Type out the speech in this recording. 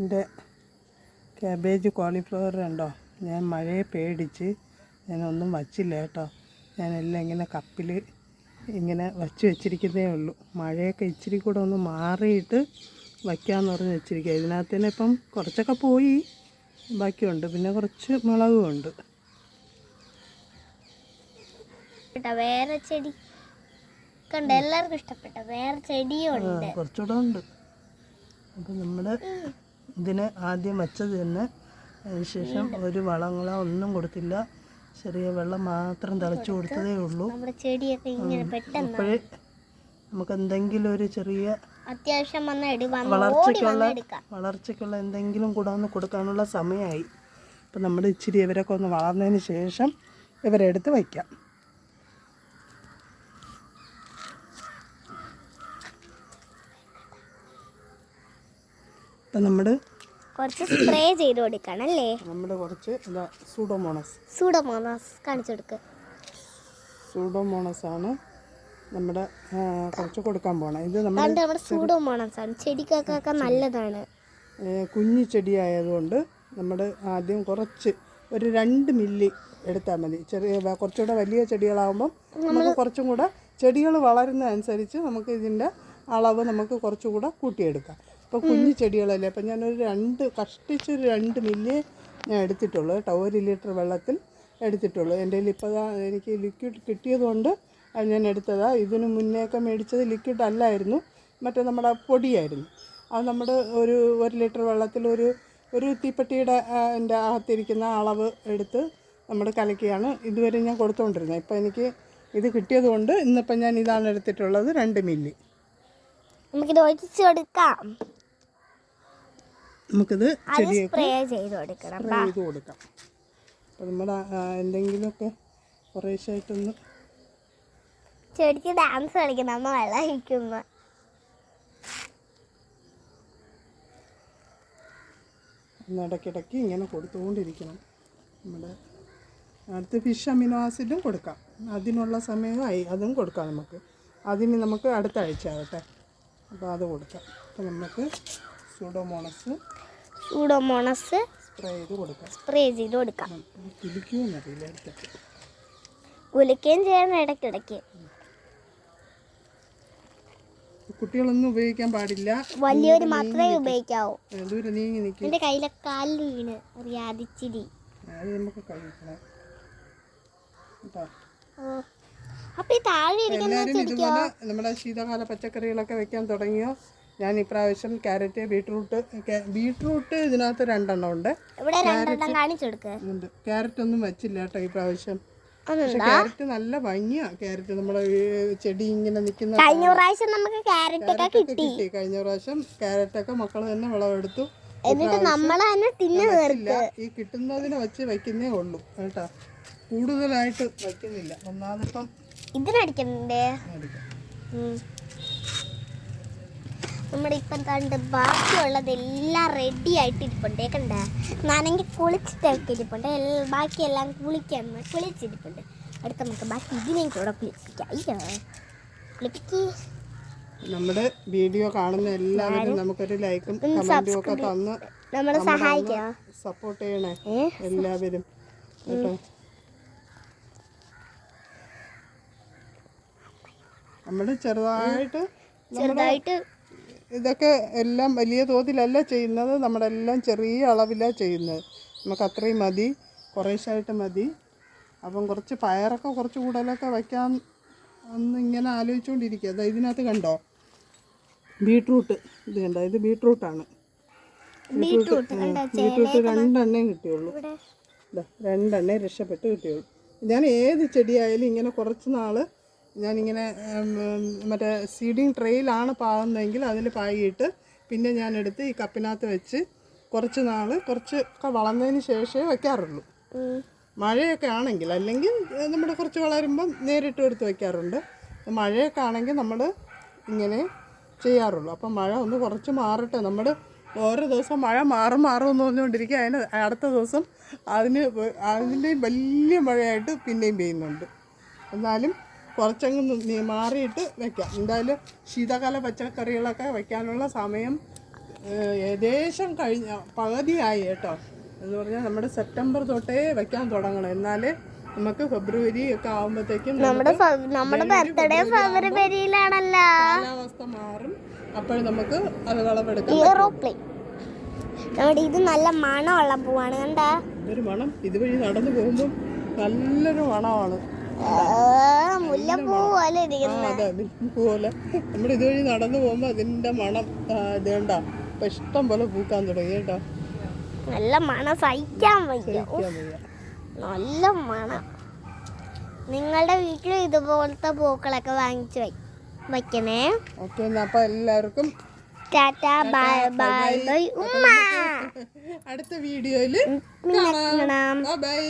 എന്റെ cabbage cauliflower ഉണ്ടോ? ഞാൻ മഴയെ പേടിച്ച് ഞാനൊന്നും വച്ചില്ല കേട്ടോ. ഞാനെല്ലാം ഇങ്ങനെ കപ്പിൽ ഇങ്ങനെ വച്ച് വെച്ചിരിക്കുന്നേ ഉള്ളൂ. മഴയൊക്കെ ഇച്ചിരി കൂടെ ഒന്ന് മാറിയിട്ട് വയ്ക്കാമെന്ന് പറഞ്ഞ് വെച്ചിരിക്കുക ഇതിനകത്ത് തന്നെ ഇപ്പം കുറച്ചൊക്കെ പോയി ബാക്കിയുണ്ട്. പിന്നെ കുറച്ച് മുളകും ഉണ്ട്. വേറെ ചെടി കണ്ട? എല്ലാവർക്കും ഇഷ്ടപ്പെട്ട? വേറെ ചെടിയുണ്ട് കുറച്ചുകൂടെ ഉണ്ട്. അപ്പം നമ്മൾ ഇതിന് ആദ്യം വെച്ചത് തന്നെ ശേഷം ഒരു വളങ്ങളോ ഒന്നും കൊടുത്തില്ല. ചെറിയ വെള്ളം മാത്രം തളിച്ചു കൊടുത്തതേ ഉള്ളൂ. അപ്പോഴേ നമുക്ക് എന്തെങ്കിലും ഒരു ചെറിയ അത്യാവശ്യം വളർച്ചയ്ക്കുള്ള വളർച്ചയ്ക്കുള്ള എന്തെങ്കിലും കൂടെ ഒന്ന് കൊടുക്കാനുള്ള സമയമായി. അപ്പം നമ്മൾ ഇച്ചിരി ഇവരൊക്കെ ഒന്ന് വളർന്നതിന് ശേഷം ഇവരെടുത്ത് വയ്ക്കാം. അപ്പം നമ്മൾ കുറച്ച് സ്പ്രേ ചെയ്ത് കൊടുക്കണം അല്ലേ? നമ്മുടെ കുറച്ച് എന്താ സൂഡോമോണസ് സൂഡോമോണസ് കാണിച്ചു കൊടുക്ക്. സൂഡോമോണസ് ആണ് നമ്മുടെ കുറച്ച് കൊടുക്കാൻ പോകണം ഇത് നമ്മൾ നമ്മുടെ സൂഡോമോണസ് ആണ്. ചെടിക്കൊക്കെ നല്ലതാണ്. കുഞ്ഞു ചെടിയായതുകൊണ്ട് നമ്മൾ ആദ്യം കുറച്ച് ഒരു രണ്ട് മില്ലി എടുത്താൽ മതി. ചെറിയ കുറച്ചുകൂടെ വലിയ ചെടികളാകുമ്പോൾ നമുക്ക് കുറച്ചും കൂടെ ചെടികൾ വളരുന്ന അനുസരിച്ച് നമുക്ക് ഇതിന്റെ അളവ് നമുക്ക് കുറച്ചുകൂടെ കൂട്ടിയെടുക്കാം. ഇപ്പോൾ കുഞ്ഞു ചെടികളല്ലേ അപ്പം ഞാനൊരു രണ്ട് കഷ്ടിച്ചൊരു രണ്ട് മില്ലി ഞാൻ എടുത്തിട്ടുള്ളൂ കേട്ടോ. ഒരു ലിറ്റർ വെള്ളത്തിൽ എടുത്തിട്ടുള്ളൂ. എന്റെ കയ്യിൽ ഇപ്പോൾ എനിക്ക് ലിക്വിഡ് കിട്ടിയതുകൊണ്ട് അത് ഞാൻ എടുത്തതാ. ഇതിന് മുന്നേയൊക്കെ മേടിച്ചത് ലിക്വിഡ് അല്ലായിരുന്നു മറ്റേ നമ്മുടെ പൊടിയായിരുന്നു. അത് നമ്മുടെ ഒരു ഒരു ലിറ്റർ വെള്ളത്തിൽ ഒരു ഒരു തീപ്പെട്ടിയുടെ എന്റെ അകത്തിരിക്കുന്ന അളവ് എടുത്ത് നമ്മൾ കലക്കിയാണ് ഇതുവരെ ഞാൻ കൊടുത്തുകൊണ്ടിരുന്നത് ഇപ്പോൾ എനിക്ക് ഇത് കിട്ടിയതുകൊണ്ട് ഇന്നിപ്പോൾ ഇന്നിപ്പം ഞാൻ ഇതാണ് എടുത്തിട്ടുള്ളത് രണ്ട് മില്ലി. നമുക്കിത് ഒഴിച്ച് കൊടുക്കാം നമുക്കിത് ചെടിയൊക്കെ ചെയ്ത് കൊടുക്കണം സ്പ്രേ ചെയ്ത് കൊടുക്കാം. അപ്പോൾ നമ്മുടെ എന്തെങ്കിലുമൊക്കെ കുറേശ്ശായിട്ടൊന്ന് ചെടിക്ക് ഡാൻസ് കളിക്കണം അമ്മ വെള്ളം ഇടയ്ക്കിടയ്ക്ക് ഇങ്ങനെ കൊടുത്തുകൊണ്ടിരിക്കണം. നമ്മുടെ അടുത്ത് ഫിഷ് അമിനോ ആസിഡും കൊടുക്കാം. അതിനുള്ള സമയമായി അതും കൊടുക്കാം നമുക്ക്. അതിന് നമുക്ക് അടുത്ത ആഴ്ച ആകട്ടെ അപ്പോൾ അത് കൊടുക്കാം. അപ്പോൾ നമുക്ക് സൂഡോമോണസ് സൂഡോമോണസ് സ്പ്രേ ചെയ്ത് കൊടുക്കാം. കുലിക്കുകയും ചെയ്യണം ഇടയ്ക്കിടയ്ക്ക്. കുട്ടികളൊന്നും ഉപയോഗിക്കാൻ പാടില്ല. വലിയൊരു മാത്രമേ ഉപയോഗിക്കാവൂ. എന്റെ നീങ്ങി നിൽക്കും. എന്റെ കയ്യിലെ കാലിൽ വീണ് അറിയാതിച്ചിരി അപ്പൊ ഈ താഴെ ഇരിക്കുന്ന നമ്മുടെ ശീതകാല പച്ചക്കറികളൊക്കെ വെക്കാൻ തുടങ്ങിയോ? ഞാൻ ഇപ്രാവശ്യം ക്യാരറ്റ് ബീട്രൂട്ട് ബീട്രൂട്ട് ഇതിനകത്ത് രണ്ടെണ്ണം ഉണ്ട്. ക്യാരറ്റ് ഒന്നും വെച്ചില്ല കേട്ടോ ഇപ്രാവശ്യം പക്ഷെ ക്യാരറ്റ് നല്ല ഭംഗിയാ. ക്യാരറ്റ് നമ്മുടെ ഈ ചെടി ഇങ്ങനെ നിൽക്കുന്ന കഴിഞ്ഞ പ്രാവശ്യം നമുക്ക് ക്യാരറ്റ് ഒക്കെ കിട്ടി. കഴിഞ്ഞ പ്രാവശ്യം ക്യാരറ്റൊക്കെ മക്കൾ തന്നെ വിളവെടുത്തു. എന്നിട്ട് നമ്മളെ തന്നെ തിന്നു ഈ കിട്ടുന്നതിനെ വെച്ച് വെക്കുന്നേ ഉള്ളൂ കേട്ടോ. കൂടുതലായിട്ട് വെക്കുന്നില്ല. ഒന്നാമതിപ്പം ഇതിനടിക്കണ്ടേ? എടുക്കാം ഉം. നമ്മുടെ ഇപ്പം കണ്ട് ബാക്കിയുള്ളതെല്ലാം റെഡി ആയിട്ട് ഇരിപ്പുണ്ട് കണ്ട? നനങ്ങി കുളിച്ചിട്ടൊക്കെ ഇരിപ്പുണ്ട് ബാക്കിയെല്ലാം കുളിക്കാൻ കുളിച്ചിരിപ്പുണ്ട്. അടുത്ത നമുക്ക് ബാക്കി ഇതിനെ കൂടെ കുളിപ്പിക്കാം. അയ്യോ. കുളിപ്പിക്ക്. നമ്മുടെ വീഡിയോ കാണുന്ന എല്ലാവരും നമുക്കൊരു ലൈക്കും കമന്റും ഒക്കെ തന്ന് നമ്മളെ സഹായിക്കാം? സപ്പോർട്ട് ചെയ്യണേ എല്ലാവരും. കേട്ടോ? നമ്മൾ ചെറുതായിട്ട് ചെറുതായിട്ട് ഇതൊക്കെ എല്ലാം വലിയ തോതിലല്ല ചെയ്യുന്നത്. നമ്മളെല്ലാം ചെറിയ അളവിലാണ് ചെയ്യുന്നത്. നമുക്ക് അത്രയും മതി. കുറേശ്ശായിട്ട് മതി. അപ്പം കുറച്ച് പയറൊക്കെ കുറച്ച് കൂടുതലൊക്കെ വയ്ക്കാൻ ഒന്ന് ഇങ്ങനെ ആലോചിച്ചുകൊണ്ടിരിക്കുക. അതാ ഇതിനകത്ത് കണ്ടോ? ബീട്രൂട്ട്. ഇത് കണ്ടോ? ഇത് ബീട്രൂട്ടാണ്. ബീട്രൂട്ട് ബീട്രൂട്ട് രണ്ടെണ്ണേ കിട്ടിയുള്ളൂ. രണ്ടെണ്ണേ രക്ഷപ്പെട്ട് കിട്ടിയുള്ളൂ. ഞാൻ ഏത് ചെടിയായാലും ഇങ്ങനെ കുറച്ച് നാൾ ഞാനിങ്ങനെ മറ്റേ സീഡിങ് ട്രെയിലാണ് പാകുന്നതെങ്കിൽ അതിൽ പാകിയിട്ട് പിന്നെ ഞാൻ എടുത്ത് ഈ കപ്പിനകത്ത് വെച്ച് കുറച്ച് നാൾ കുറച്ച് ഒക്കെ വളർന്നതിന് ശേഷമേ വയ്ക്കാറുള്ളൂ മഴയൊക്കെ ആണെങ്കിൽ അല്ലെങ്കിൽ നമ്മുടെ കുറച്ച് വളരുമ്പം നേരിട്ട് എടുത്ത് വയ്ക്കാറുണ്ട് മഴയൊക്കെ ആണെങ്കിൽ നമ്മൾ ഇങ്ങനെ ചെയ്യാറുള്ളൂ. അപ്പം മഴ ഒന്ന് കുറച്ച് മാറട്ടെ. നമ്മൾ ഓരോ ദിവസം മഴ മാറും മാറും എന്ന് പറഞ്ഞുകൊണ്ടിരിക്കുക. അതിന് അടുത്ത ദിവസം അതിന് അതിന്റെയും വലിയ മഴയായിട്ട് പിന്നെയും പെയ്യുന്നുണ്ട്. എന്നാലും കുറച്ചങ്ങ് മാറിയിട്ട് വെക്കാം. എന്തായാലും ശീതകാല പച്ചക്കറികളൊക്കെ വെക്കാനുള്ള സമയം ഏകദേശം കഴിഞ്ഞ പകുതിയായി കേട്ടോ. എന്ന് പറഞ്ഞാൽ നമ്മുടെ സെപ്റ്റംബർ തൊട്ടേ വെക്കാൻ തുടങ്ങണം. എന്നാലേ നമുക്ക് ഫെബ്രുവരി ഒക്കെ ആകുമ്പോഴത്തേക്കും നമ്മുടെ നമ്മുടെ ബർത്ത്ഡേ ഫെബ്രുവരിയിലാണല്ലോ. കാലാവസ്ഥ മാറും. അപ്പോൾ നമുക്ക് അത് വിളവെടുക്കാം നമ്മുടെ ഇത് നല്ല മണമുള്ള പൂവാണ്. കണ്ടാ? ഒരു മണം. ഇതുവഴി നടന്നു പോകുമ്പോൾ നല്ലൊരു മണമാണ്. മുല്ലപ്പൂ പോലെ അതെ പോലെ. നമ്മൾ ഇതുവഴി നടന്നു പോകുമ്പോൾ അതിന്റെ മണം ഇതേണ്ട? ഇത് കണ്ട ഇപ്പം ഇഷ്ടം പോലെ പൂക്കാൻ തുടങ്ങി കേട്ടോ. നല്ല മണം സഹിക്കാൻ വയ്യ. നല്ല മണം. നിങ്ങളുടെ വീട്ടിൽ ഇതുപോലത്തെ പൂക്കളൊക്കെ വാങ്ങിച്ചു വയ്ക്കും വയ്ക്കണേ ഓക്കെ അപ്പൊ എല്ലാവർക്കും ടാറ്റാ ബൈ ബൈ ബൈ. ഉമ്മ. അടുത്ത വീഡിയോയിൽ കാണാം. ബൈ.